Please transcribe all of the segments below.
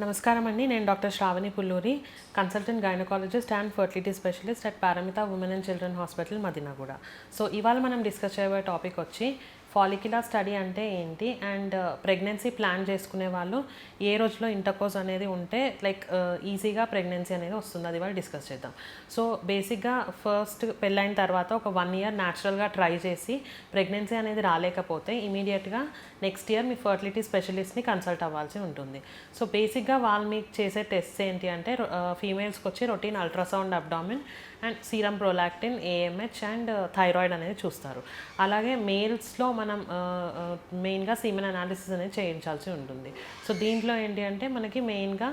నమస్కారం అండి. నేను doctor Sravani Pulluri consultant gynaecologist and fertility specialist at Paramitha women and children hospital Madinaguda so ఇవాళ మనం discuss చేయబోయే టాపిక్ వచ్చి ఫాలిక్యులర్ స్టడీ అంటే ఏంటి? అండ్ ప్రెగ్నెన్సీ ప్లాన్ చేసుకునే వాళ్ళు ఏ రోజులో ఇంటర్కోర్స్ అనేది ఉంటే లైక్ ఈజీగా ప్రెగ్నెన్సీ అనేది వస్తుంది. అది వాళ్ళు డిస్కస్ చేద్దాం. సో బేసిక్గా ఫస్ట్ పెళ్ళైన తర్వాత ఒక వన్ ఇయర్ న్యాచురల్గా ట్రై చేసి ప్రెగ్నెన్సీ అనేది రాలేకపోతే ఇమీడియట్గా నెక్స్ట్ ఇయర్ మీ ఫర్టిలిటీ స్పెషలిస్ట్ని కన్సల్ట్ అవ్వాల్సి ఉంటుంది. సో బేసిక్గా వాళ్ళు మీకు చేసే టెస్ట్ ఏంటి అంటే ఫీమేల్స్కి వచ్చి routine ultrasound abdomen and serum prolactin AMH and thyroid అనేది చూస్తారు. అలాగే మేల్స్లో మనం మనం మెయిన్గా సీమెన్ అనాలిసిస్ అనేది చేయించాల్సి ఉంటుంది. సో దీంట్లో ఏంటి అంటే మనకి మెయిన్గా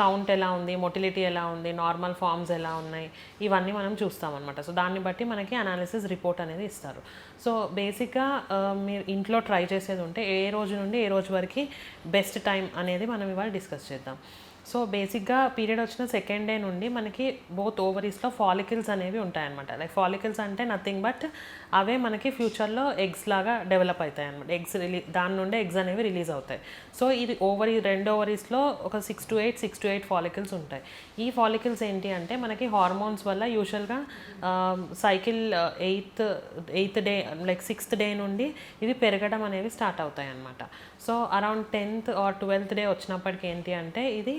కౌంట్ ఎలా ఉంది మొటిలిటీ ఎలా ఉంది నార్మల్ ఫామ్స్ ఎలా ఉన్నాయి ఇవన్నీ మనం చూస్తామన్నమాట. సో దాన్ని బట్టి మనకి అనాలిసిస్ రిపోర్ట్ అనేది ఇస్తారు. సో బేసిక్గా మీరు ఇంట్లో ట్రై చేసేది ఉంటే ఏ రోజు నుండి ఏ రోజు వరకు బెస్ట్ టైం అనేది మనం ఇవాళ డిస్కస్ చేద్దాం. సో బేసిక్గా పీరియడ్ వచ్చిన సెకండ్ డే నుండి మనకి బోత్ ఓవరీస్లో ఫాలికల్స్ అనేవి ఉంటాయన్నమాట. లైక్ ఫాలికల్స్ అంటే నథింగ్ బట్ అవే మనకి ఫ్యూచర్లో ఎగ్స్ లాగా డెవలప్ అవుతాయి అనమాట ఎగ్స్ రిలీ దాని నుండే ఎగ్స్ అనేవి రిలీజ్ అవుతాయి. సో ఇది ఓవరీ రెండు ఓవరీస్లో ఒక six to eight six to eight follicles ఉంటాయి. ఈ ఫాలికల్స్ ఏంటి అంటే మనకి హార్మోన్స్ వల్ల యూజువల్గా cycle eighth eighth day like sixth day నుండి ఇవి పెరగడం అనేవి స్టార్ట్ అవుతాయి అనమాట so around tenth or twelfth day వచ్చినప్పటికి ఏంటి అంటే ఇది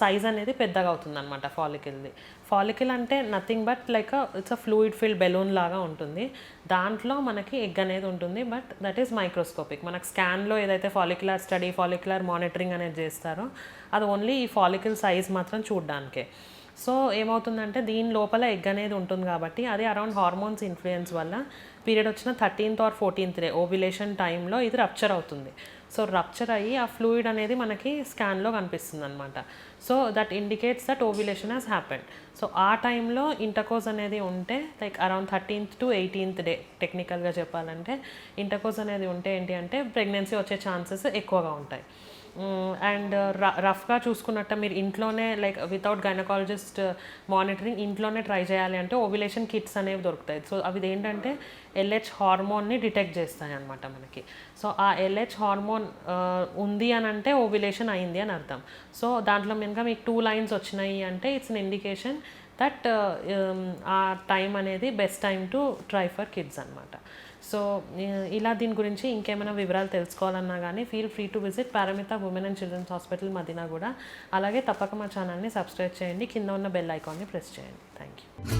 సైజ్ అనేది పెద్దగా అవుతుంది అనమాట ఫాలికల్ది ఫాలికల్ అంటే nothing but like it's a fluid filled balloon లాగా ఉంటుంది. దాంట్లో మనకి ఎగ్ అనేది ఉంటుంది బట్ దట్ ఈస్ మైక్రోస్కోపిక్ మనకు స్కాన్లో ఏదైతే ఫాలిక్యులర్ స్టడీ ఫాలిక్యులర్ మానిటరింగ్ అనేది చేస్తారో అది ఓన్లీ ఈ ఫాలికల్ సైజ్ మాత్రం చూడడానికే. సో ఏమవుతుందంటే దీని లోపల ఎగ్ అనేది ఉంటుంది కాబట్టి అది అరౌండ్ హార్మోన్స్ ఇన్ఫ్లుయెన్స్ వల్ల పీరియడ్ వచ్చిన thirteenth or fourteenth day ovulation టైంలో ఇది రప్చర్ అవుతుంది. సో రప్చర్ అయ్యి ఆ ఫ్లూయిడ్ అనేది మనకి స్కాన్లో కనిపిస్తుంది అనమాట so that indicates that ovulation has happened so ఆ టైంలో ఇంటర్కోజ్ అనేది ఉంటే like around thirteenth to eighteenth day టెక్నికల్గా చెప్పాలంటే ఇంటర్కోజ్ అనేది ఉంటే ఏంటి అంటే ప్రెగ్నెన్సీ వచ్చే ఛాన్సెస్ ఎక్కువగా ఉంటాయి. Mm, అండ్ రఫ్గా uh, చూసుకున్నట్ట మీరు ఇంట్లోనే లైక్ వితౌట్ గైనకాలజిస్ట్ మానిటరింగ్ ఇంట్లోనే ట్రై చేయాలి అంటే ఓవిలేషన్ కిట్స్ అనేవి దొరుకుతాయి. సో అవి ఏంటంటే ఎల్హెచ్ హార్మోన్ని డిటెక్ట్ చేస్తాయి అనమాట మనకి. సో ఆ ఎల్హెచ్ హార్మోన్ uh, ఉంది అని అంటే ఓవిలేషన్ అయింది అని అర్థం. సో దాంట్లో మినక మీకు టూ లైన్స్ వచ్చినాయి అంటే it's an indication that uh, um, ఆ టైం అనేది best time to try for kids అనమాట సో ఇలా దీని గురించి ఇంకేమైనా వివరాలు తెలుసుకోవాలన్నా కానీ feel free to visit Paramitha women and children's hospital Madina కూడా. అలాగే తప్పక మా ఛానల్ని సబ్స్క్రైబ్ చేయండి. కింద ఉన్న బెల్ ఐకాన్ని ప్రెస్ చేయండి. Thank you